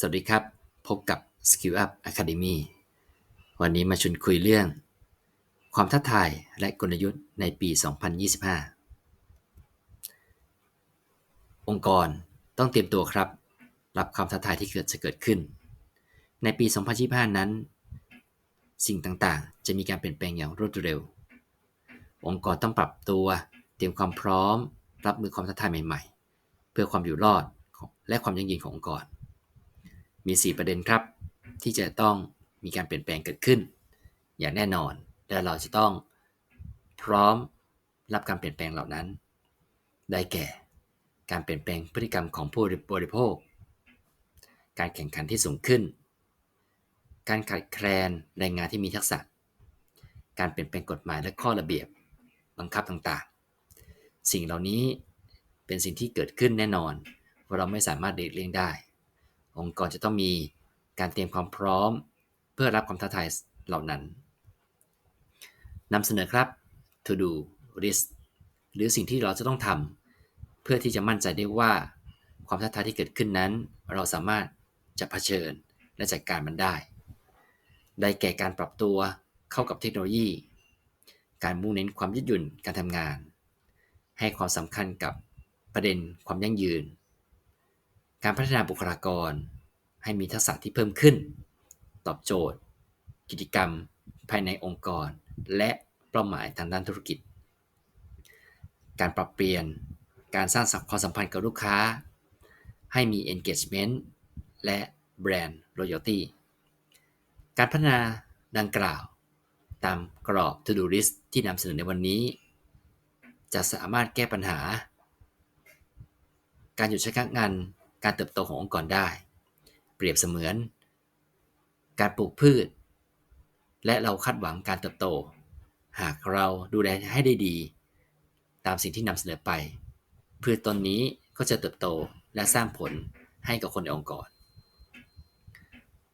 สวัสดีครับ พบกับ Skill Up Academy วันนี้มาชวนคุยเรื่อง ความท้าทายและกลยุทธ์ในปี 2025 องค์กรต้องเตรียมตัวครับ รับความท้าทายที่เกิดจะเกิดขึ้น ในปี 2025 นั้น สิ่งต่างๆ จะมีการเปลี่ยนแปลงอย่างรวดเร็ว องค์กรต้องปรับตัว เตรียมความพร้อม รับมือความท้าทายใหม่ ๆ เพื่อความอยู่รอดและความยั่งยืนขององค์กร มี 4 ประเด็นครับ ที่จะต้องมีการเปลี่ยนแปลงเกิดขึ้น อย่างแน่นอน และเราจะต้องพร้อมรับการเปลี่ยนแปลงเหล่านั้น ได้แก่ การเปลี่ยนแปลงพฤติกรรมของผู้บริโภค การแข่งขันที่สูงขึ้น การขาดแคลนแรงงานที่มีทักษะ การเปลี่ยนแปลงกฎหมายและข้อระเบียบบังคับต่างๆ สิ่งเหล่านี้เป็นสิ่งที่เกิดขึ้นแน่นอนว่าเราไม่สามารถเด็กเลี่ยงได้ องค์กรจะต้องมีการเตรียมความพร้อม เพื่อรับความท้าทายเหล่านั้นนำเสนอครับ to do list หรือสิ่งที่เราจะต้องทำเพื่อที่จะมั่นใจได้ว่าความท้าทายที่เกิดขึ้นนั้น เราสามารถจะะเผชิญและจัดการมันได้ ได้แก่การปรับตัวเข้ากับเทคโนโลยี การมุ่งเน้นความยืดหยุ่นการทำงาน ให้ความสำคัญกับประเด็นความยั่งยืน การพัฒนาบุคลากร ให้มีทักษะที่เพิ่มขึ้น ตอบโจทย์ กิจกรรม ภายในองค์กร และเป้าหมายทางด้านธุรกิจ การปรับเปลี่ยนการสร้างความสัมพันธ์กับลูกค้า ให้มี engagement และ brand loyalty การพัฒนาดังกล่าว ตามกรอบ to do list ที่นำเสนอในวันนี้ จะสามารถแก้ปัญหา การหยุดชะงักงาน การเติบโตขององค์กรได้ เปรียบเสมือน การปลูกพืช และเราคาดหวังการเติบโต หากเราดูแลให้ได้ดี ตามสิ่งที่นำเสนอไป พืชต้นนี้ก็จะเติบโตและสร้างผลให้กับคนในองค์กร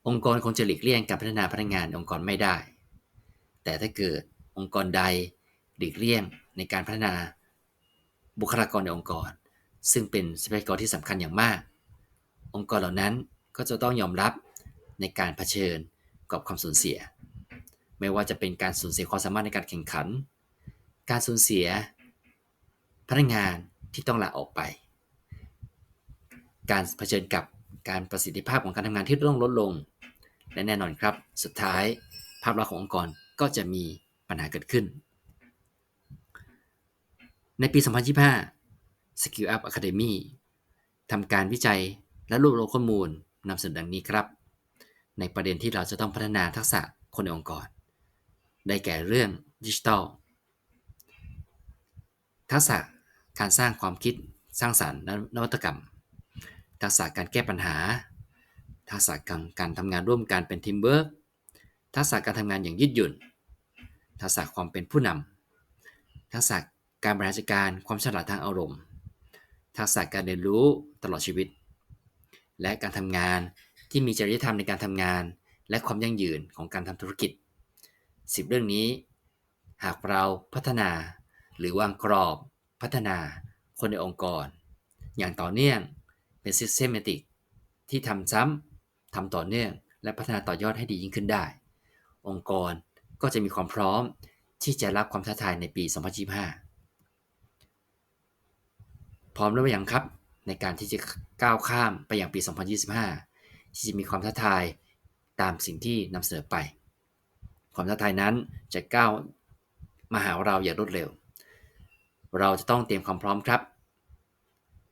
องค์กรคงจะหลีกเลี่ยงการพัฒนาพนักงานองค์กรไม่ได้ แต่ถ้าเกิดองค์กรใดหลีกเลี่ยงในการพัฒนาบุคลากรในองค์กร ซึ่งเป็นทรัพยากรที่สำคัญอย่างมาก องค์กรเหล่านั้นก็จะต้องยอมรับในการเผชิญกับความสูญเสีย ไม่ว่าจะเป็นการสูญเสียความสามารถในการแข่งขัน การสูญเสีย พนักงานที่ต้องลาออกไป การเผชิญกับการประสิทธิภาพของการทำงานที่ต้องลดลง และแน่นอนครับ สุดท้ายภาพลักษณ์ขององค์กรก็จะมีปัญหาเกิดขึ้น ในปี 2025 Skill Up Academy ทำการวิจัย และรวบรวมข้อมูลนำเสนอดังนี้ครับ ในประเด็นที่เราจะต้องพัฒนาทักษะคนในองค์กร ได้แก่เรื่องดิจิทัลทักษะการสร้างความคิดสร้างสารรค์นวัตกรรม ทักษะการแก้ปัญหา ทักษะการการทำงานร่วมกันเป็นทีมเวิร์กทักษะการทำงานอย่างยืดหยุ่น ทักษะความเป็นผู้นำทักษะการบริหารจัดการความฉลาดทางอารมณ์ ทักษะการเรียนรู้ตลอดชีวิต และการทำงานที่มีจริยธรรมในการทำงาน และความยั่งยืนของการทำธุรกิจ 10 เรื่องนี้ หากเราพัฒนา หรือวางกรอบพัฒนาคนในองค์กร อย่างต่อเนื่องเป็น systematic ที่ทำซ้ำทำต่อเนื่อง และพัฒนาต่อยอดให้ดียิ่งขึ้นได้ องค์กรก็จะมีความพร้อมที่จะรับความท้าทายในปี 2025 พร้อมหรือยังครับ ในการที่จะก้าวข้ามไปอย่างปี 2025 ที่จะมีความท้าทายตามสิ่งที่นำเสนอไป ความท้าทายนั้นจะก้าวมาหาเราอย่างรวดเร็ว เราจะต้องเตรียมความพร้อมครับ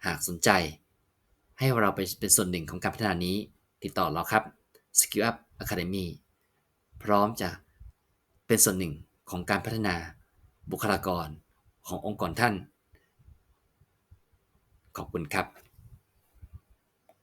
หากสนใจ ให้เราไปเป็นส่วนหนึ่งของการพัฒนานี้ ติดต่อเราครับ Skill Up Academy พร้อมจะเป็นส่วนหนึ่งของการพัฒนาบุคลากรขององค์กรท่าน ขอบคุณครับ